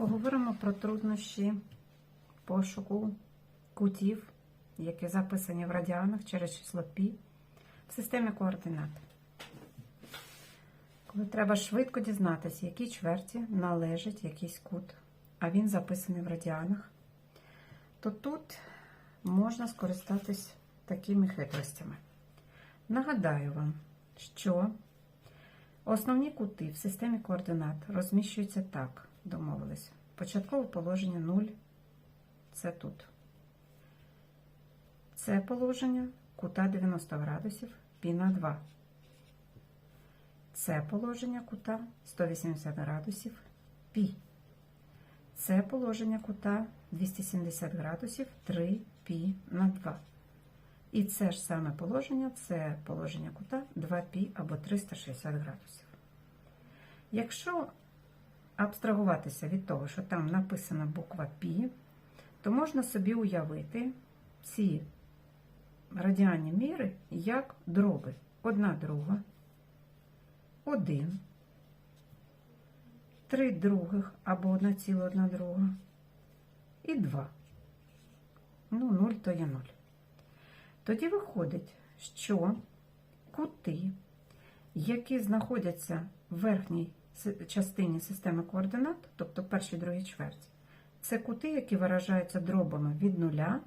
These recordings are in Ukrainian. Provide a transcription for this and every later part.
Поговоримо про труднощі пошуку кутів, які записані в радіанах через число π в системі координат. Коли треба швидко дізнатися, якій чверті належить якийсь кут, а він записаний в радіанах, то тут можна скористатись такими хитростями. Нагадаю вам, що основні кути в системі координат розміщуються так, домовились. Початкове положення 0 це тут. Це положення кута 90 градусів пі на 2. Це положення кута 180 градусів пі. Це положення кута 270 градусів 3 пі на 2. І це ж саме положення це положення кута 2 пі або 360 градусів. Якщо абстрагуватися від того, що там написана буква Пі, то можна собі уявити ці радіальні міри як дроби. Одна друга, один, три других або одна ціла одна друга і два. Ну, 0 то є 0. Тоді виходить, що кути, які знаходяться в верхній частині системи координат, тобто першій другій чверті, це кути, які виражаються дробами від нуля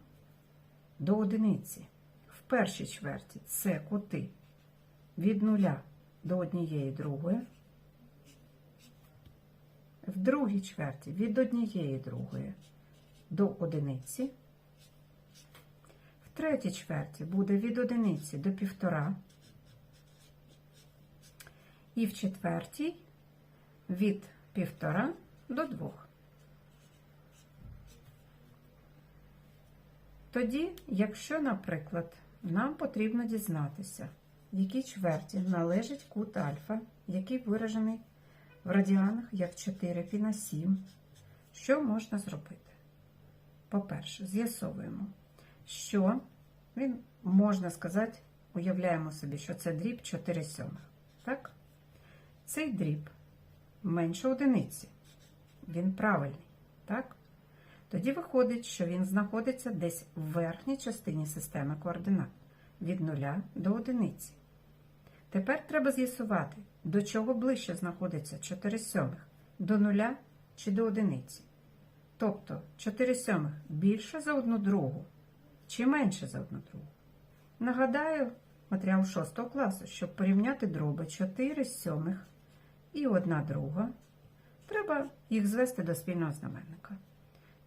до одиниці. В першій чверті це кути від нуля до однієї другої. В другій чверті від однієї другої до одиниці. В третій чверті буде від одиниці до півтора. І в четвертій від півтора до двох. Тоді, якщо, наприклад, нам потрібно дізнатися, в якій чверті належить кут альфа, який виражений в радіанах як 4 пі на 7, що можна зробити? По-перше, з'ясовуємо, що він, можна сказати, уявляємо собі, що це дріб 4 сьомих. Так? Цей дріб менше одиниці. Він правильний. Так? Тоді виходить, що він знаходиться десь в верхній частині системи координат від 0 до одиниці. Тепер треба з'ясувати, до чого ближче знаходиться 4 сьомих до 0 чи до одиниці. Тобто 4 сьомих більше за одну другу чи менше за одну другу. Нагадаю, матеріал 6 класу, щоб порівняти дроби 4 сьомих і одна друга, треба їх звести до спільного знаменника.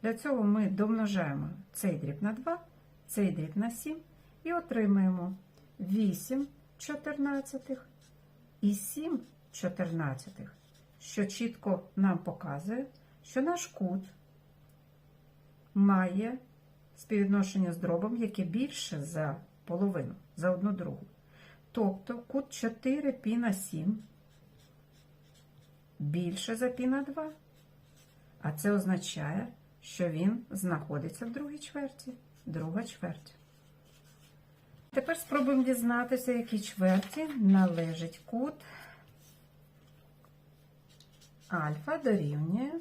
Для цього ми домножаємо цей дріб на 2, цей дріб на 7 і отримаємо 8 чотирнадцятих і 7 чотирнадцятих, що чітко нам показує, що наш кут має співвідношення з дробом, яке більше за половину, за одну другу. Тобто кут 4 пі на 7 більше за пі на 2. А це означає, що він знаходиться в другій чверті. Друга чверть. Тепер спробуємо дізнатися, якій чверті належить кут альфа дорівнює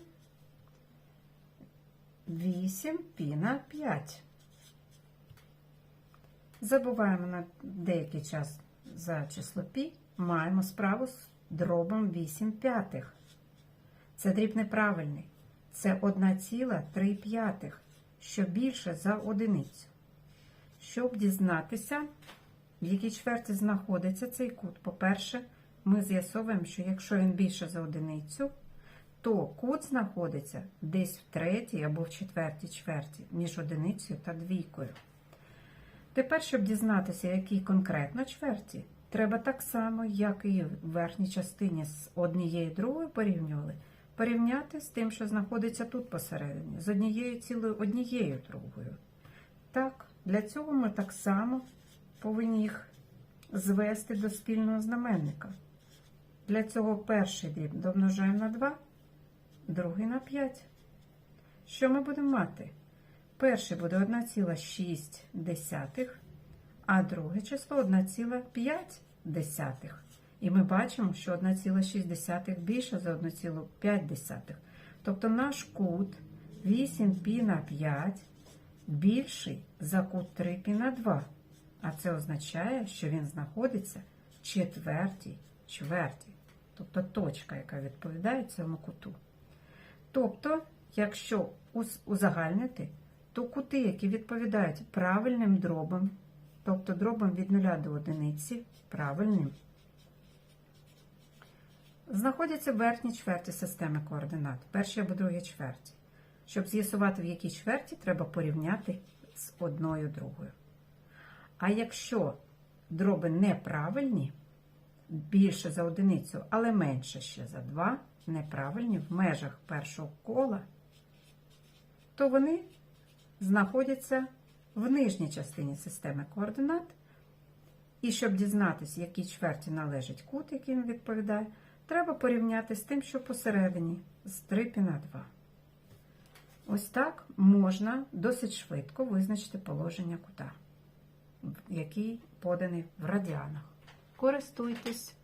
8 пі на 5. Забуваємо на деякий час за число пі, маємо справу з дробом 8 п'ятих. Це дріб неправильний. Це 1,3 п'ятих, що більше за одиницю. Щоб дізнатися, в якій чверті знаходиться цей кут, по-перше, ми з'ясовуємо, що якщо він більше за одиницю, то кут знаходиться десь в третій або в четвертій чверті між одиницею та двійкою. Тепер, щоб дізнатися, якій конкретно чверті, треба так само, як і в верхній частині з однією другою порівнювали, порівняти з тим, що знаходиться тут посередині, з однією цілою однією другою. Так, для цього ми так само повинні їх звести до спільного знаменника. Для цього перший дріб домножаємо на 2, другий на 5. Що ми будемо мати? Перший буде 1,6, а друге число 1,5. І ми бачимо, що 1,6 більше за 1,5. Тобто наш кут 8 пі на 5 більший за кут 3 пі на 2. А це означає, що він знаходиться в четвертій чверті. Тобто точка, яка відповідає цьому куту. Тобто, якщо узагальнити, то кути, які відповідають правильним дробам, тобто дробам від 0 до 1, правильним, знаходяться в верхній чверті системи координат, першій або другій чверті. Щоб з'ясувати, в якій чверті, треба порівняти з одною другою. А якщо дроби неправильні, більше за одиницю, але менше ще за 2, неправильні в межах першого кола, то вони знаходяться в нижній частині системи координат. І щоб дізнатися, якій чверті належить кут, який він відповідає, треба порівняти з тим, що посередині з 3 пі на 2. Ось так можна досить швидко визначити положення кута, який поданий в радіанах. Користуйтесь.